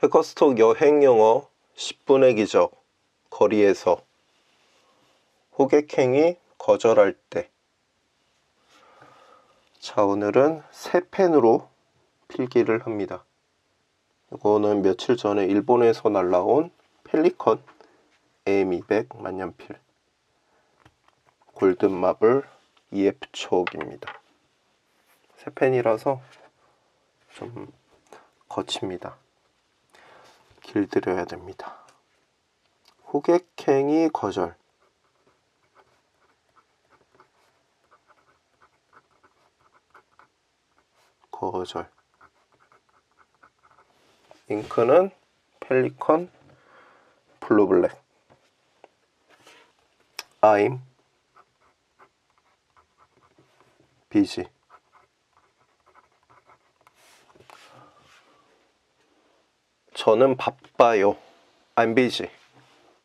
해커스톡 여행 영어 10분의 기적 거리에서 호객행위 거절할 때 자, 오늘은 새 펜으로 필기를 합니다. 이거는 며칠 전에 일본에서 날라온 펠리컨 AM200 만년필 골든마블 EF 초옥입니다. 새 펜이라서 좀 거칩니다. 길들여야 됩니다. 호객행위 거절. 거절. 잉크는 펠리컨 블루블랙. I'm busy 저는 바빠요. I'm busy.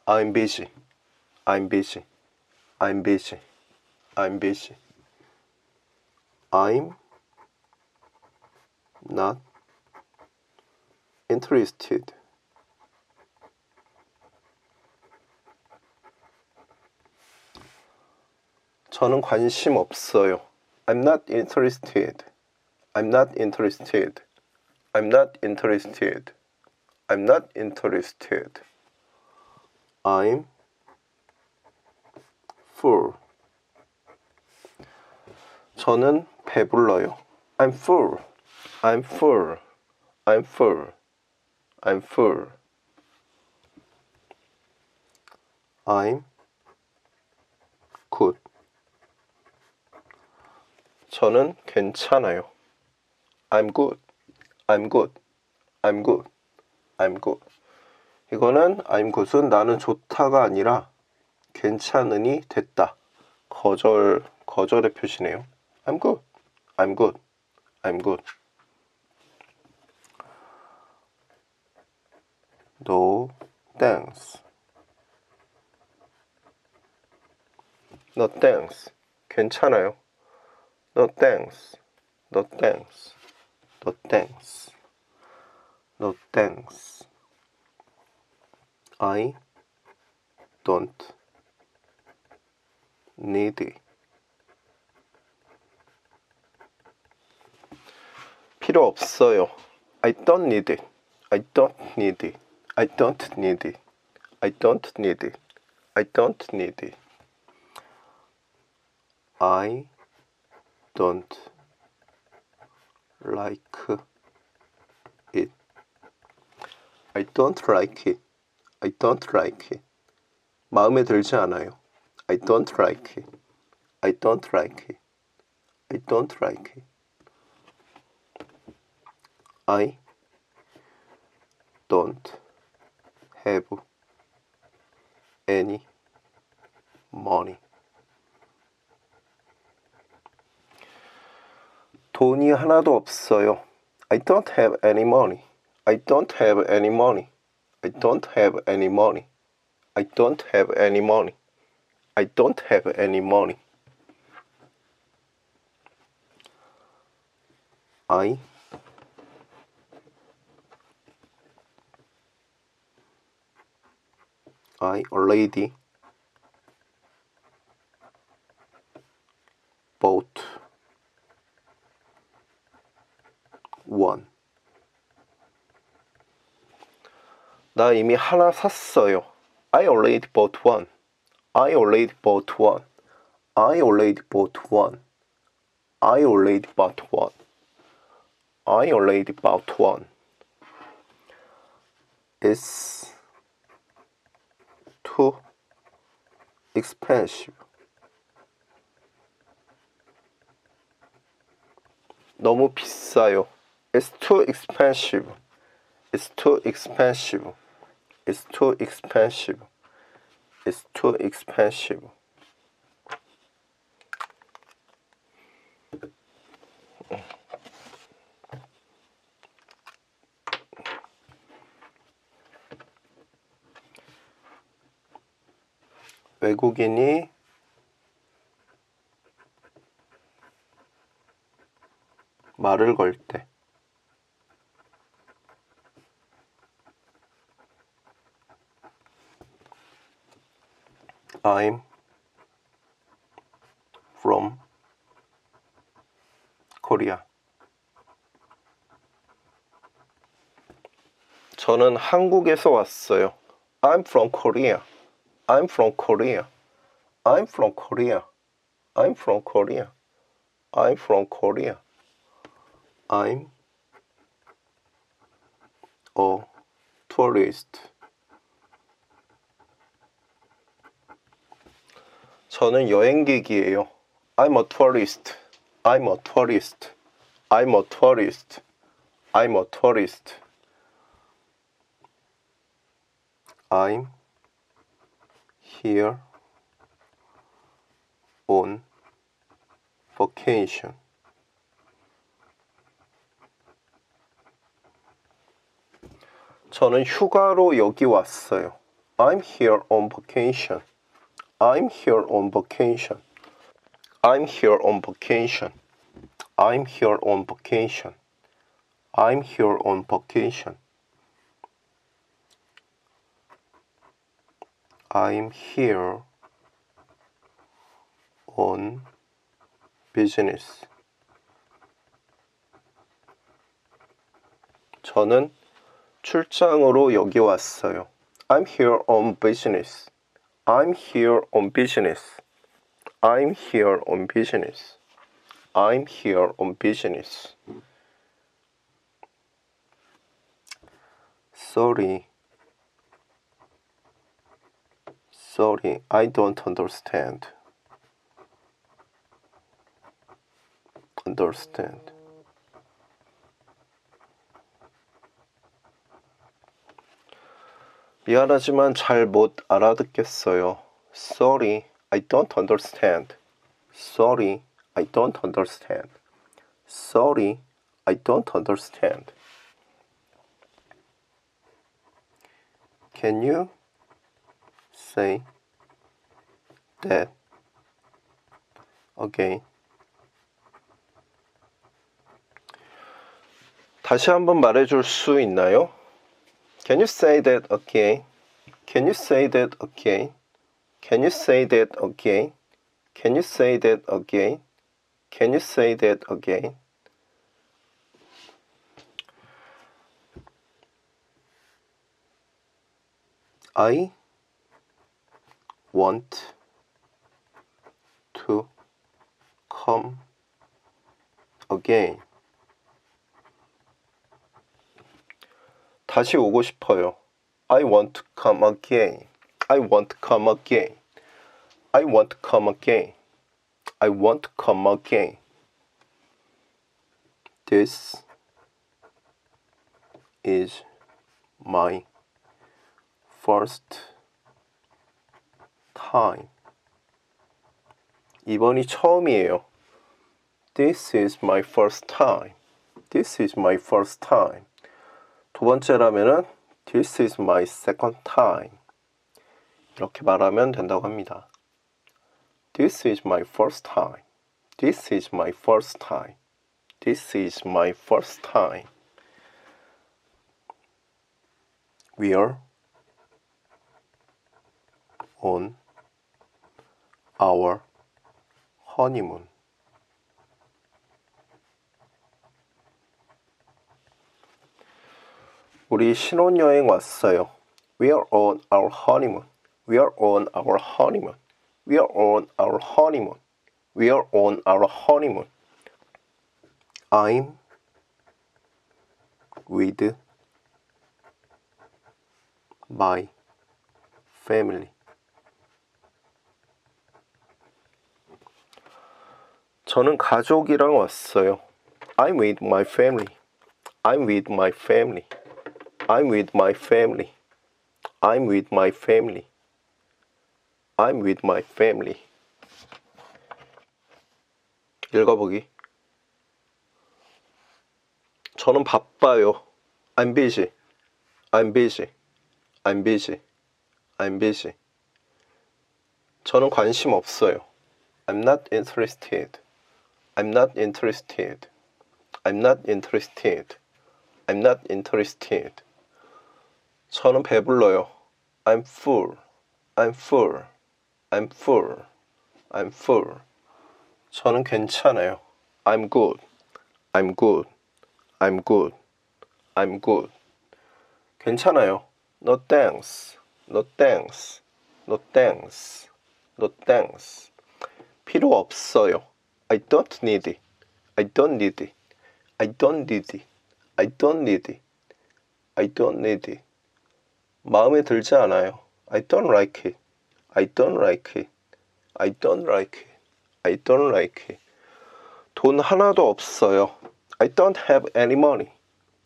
I'm busy. I'm busy. I'm busy. I'm busy. I'm not interested. 저는 관심 없어요. I'm not interested. I'm not interested. I'm not interested. I'm not interested. I'm full. 저는 배불러요. I'm full. I'm full. I'm full. I'm full. I'm good. 저는 괜찮아요. I'm good. I'm good. I'm good. I'm good. 이거는 I'm good은 나는 좋다가 아니라 괜찮으니 됐다. 거절 거절의 표시네요. I'm good. I'm good. I'm good. No thanks. No thanks. 괜찮아요. No thanks. No thanks. No thanks. No thanks. I don't need it. 필요 없어요. I don't need it. I don't need it. I don't need it. I don't need it. I don't need it. I don't like I don't like it. I don't like it. 마음에 들지 않아요. I don't like it. I don't like it. I don't like it. I don't have any money. 돈이 하나도 없어요. I don't have any money. I don't have any money. I don't have any money. I don't have any money. I don't have any money. I I already bought one. 나 이미 하나 샀어요. I already bought one. I already bought one. I already bought one. I already bought one. I already bought one. It's too expensive. 너무 비싸요. It's too expensive. It's too expensive. It's too expensive. It's too expensive. 외국인이 말을 걸 때 I'm from Korea. 저는 한국에서 왔어요. I'm from Korea. I'm from Korea. I'm from Korea. I'm from Korea. I'm from Korea. I'm a tourist. 저는 여행객이에요. I'm a tourist. I'm a tourist. I'm a tourist. I'm a tourist. I'm here on vacation. 저는 휴가로 여기 왔어요. I'm here on vacation. I'm here on vacation. I'm here on vacation. I'm here on vacation. I'm here on vacation. I'm here on business. 저는 출장으로 여기 왔어요. I'm here on business. I'm here on business. I'm here on business. I'm here on business. Sorry. Sorry, I don't understand. Understand. 미안하지만 잘 못 알아듣겠어요. Sorry, I don't understand. Sorry, I don't understand. Sorry, I don't understand. Can you say that again? 다시 한번 말해줄 수 있나요? Can you say that again? Can you say that again? Can you say that again? Can you say that again? Can you say that again? I want to come again. 다시 오고 싶어요. I want to come again. I want to come again. I want to come again. I want to come again. This is my first time. 이번이 처음이에요. This is my first time. This is my first time. 두 번째라면은 This is my second time. 이렇게 말하면 된다고 합니다. This is my first time. This is my first time. This is my first time. We are on our honeymoon. 우리 신혼여행 왔어요. We are on our honeymoon. We are on our honeymoon. We are on our honeymoon. We are on our honeymoon. I'm with my family. 저는 가족이랑 왔어요. I'm with my family. I'm with my family. I'm with my family. I'm with my family. I'm with my family. 읽어보기. 저는 바빠요. I'm busy. I'm busy. I'm busy. I'm busy. 저는 관심 없어요. I'm not interested. I'm not interested. I'm not interested. I'm not interested. 저는 배불러요. I'm full. I'm full. I'm full. I'm full. 저는 괜찮아요. I'm good. I'm good. I'm good. I'm good. 괜찮아요. No thanks. No thanks. No thanks. No thanks. 필요 없어요. I don't need it. I don't need it. I don't need it. I don't need it. I don't need it. 마음에 들지 않아요. I don't like it. I don't like it. I don't like it. I don't like it. 돈 하나도 없어요. I don't have any money.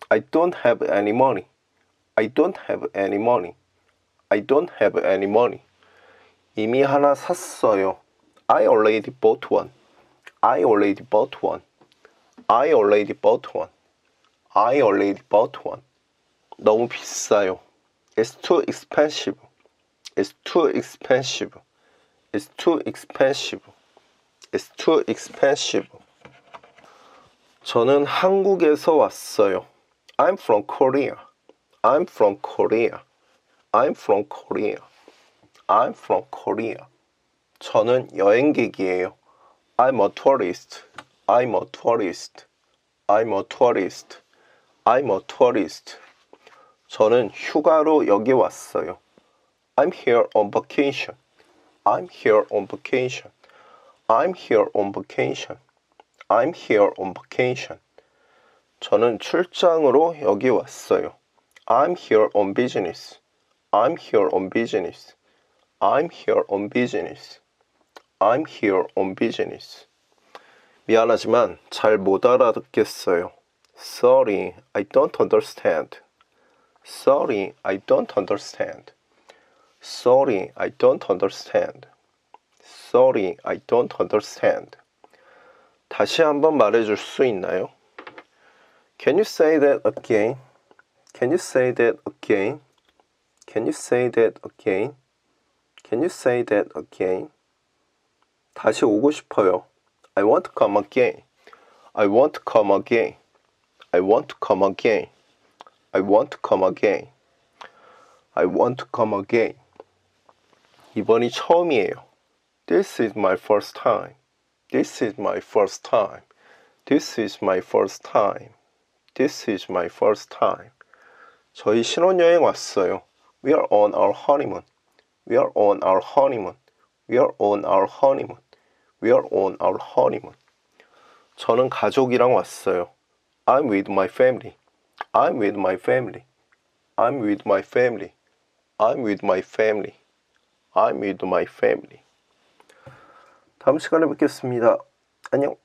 I don't have any money. I don't have any money. I don't have any money. 이미 하나 샀어요. I already bought one. I already bought one. I already bought one. I already bought one. 너무 비싸요. It's too expensive. It's too expensive. It's too expensive. It's too expensive. 저는 한국에서 왔어요. I'm from Korea. I'm from Korea. I'm from Korea. I'm from Korea. 저는 여행객이에요. I'm a tourist. I'm a tourist. I'm a tourist. I'm a tourist. 저는 휴가로 여기 왔어요. I'm here on vacation. I'm here on vacation. I'm here on vacation. I'm here on vacation. 저는 출장으로 여기 왔어요. I'm here on business. I'm here on business. I'm here on business. I'm here on business. 미안하지만 잘 못 알아듣겠어요. Sorry, I don't understand. Sorry, I don't understand. Sorry, I don't understand. Sorry, I don't understand. 다시 한번 말해줄 수 있나요? Can you say that again? Can you say that again? Can you say that again? Can you say that again? 다시 오고 싶어요. I want to come again. I want to come again. I want to come again. I want to come again. I want to come again. 이번이 처음이에요. This is my first time. This is my first time. This is my first time. This is my first time. 저희 신혼여행 왔어요. We are on our honeymoon. We are on our honeymoon. We are on our honeymoon. We are on our honeymoon. 저는 가족이랑 왔어요. I'm with my family. I'm with my family. I'm with my family. I'm with my family. I'm with my family. 다음 시간에 뵙겠습니다. 안녕.